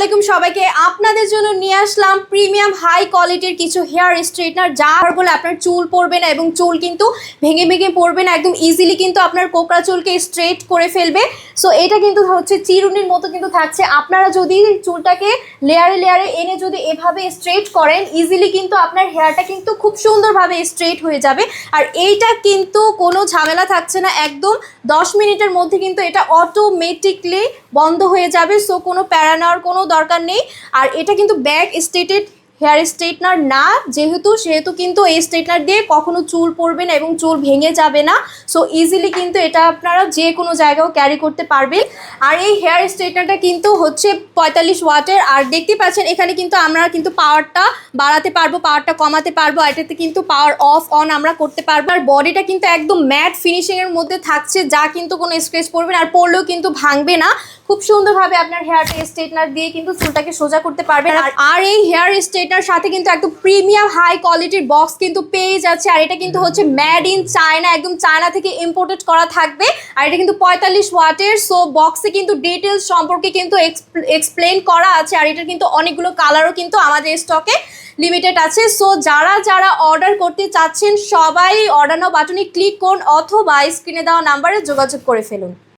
আলাইকুম সবাইকে। আপনাদের জন্য নিয়ে আসলাম প্রিমিয়াম হাই কোয়ালিটির কিছু হেয়ার স্ট্রেটনার যা বলে আপনার চুল পড়বে না এবং চুল কিন্তু ভেঙে ভেঙে পড়বে না, একদম ইজিলি কিন্তু আপনার কোকড়া চুলকে স্ট্রেট করে ফেলবে। সো এটা কিন্তু হচ্ছে চিরুনির মতো কিন্তু থাকছে। আপনারা যদি চুলটাকে লেয়ারে লেয়ারে এনে যদি এভাবে স্ট্রেট করেন ইজিলি কিন্তু আপনার হেয়ারটা কিন্তু খুব সুন্দরভাবে স্ট্রেট হয়ে যাবে। আর এইটা কিন্তু কোনো ঝামেলা থাকছে না, একদম দশ মিনিটের মধ্যে কিন্তু এটা অটোমেটিকলি বন্ধ হয়ে যাবে সো কোনো প্যারা নেওয়ার কোনো দরকার নেই। আর এটা কিন্তু ব্যাক স্টেটেড, হেয়ার স্ট্রেটনার না, যেহেতু, সেহেতু কিন্তু এই স্ট্রেটনার দিয়ে কখনো চুল পড়বে না এবং চুল ভেঙে যাবে না। সো ইজিলি কিন্তু এটা আপনারা যে কোনো জায়গাও ক্যারি করতে পারবেন। আর এই হেয়ার স্ট্রেটনারটা কিন্তু হচ্ছে পঁয়তাল্লিশ ওয়াটের। আর দেখতে পাচ্ছেন, এখানে কিন্তু আমরা কিন্তু পাওয়ারটা বাড়াতে পারব পাওয়ারটা কমাতে পারব এটাতে কিন্তু পাওয়ার অফ অন আমরা করতে পারব। আর বডিটা কিন্তু একদম ম্যাট ফিনিশিংয়ের মধ্যে থাকছে, যা কিন্তু কোনো স্ক্রেচ পড়বে না, আর পড়লেও কিন্তু ভাঙবে না। খুব সুন্দরভাবে আপনার হেয়ারটা স্ট্রেটনার দিয়ে কিন্তু চুলটাকে সোজা করতে পারবেন। আর এই হেয়ার স্ট্রেটনার সাথে কিন্তু একদম প্রিমিয়াম হাই কোয়ালিটির বক্স কিন্তু পেয়ে যাচ্ছে। আর এটা কিন্তু হচ্ছে ম্যাড ইন চায়না একদম চায়না থেকে ইম্পোর্টেড করা থাকবে। আর এটা কিন্তু পঁয়তাল্লিশ ওয়াটের সো বক্সে কিন্তু ডিটেলস সম্পর্কে কিন্তু এক্সপ্লেন করা আছে। আর এটার কিন্তু অনেকগুলো কালারও কিন্তু আমাদের স্টকে লিমিটেড আছে। সো যারা যারা অর্ডার করতে চাচ্ছেন, সবাই অর্ডার নাও বাটনে ক্লিক করুন অথবা স্ক্রিনে দেওয়া নাম্বারে যোগাযোগ করে ফেলুন।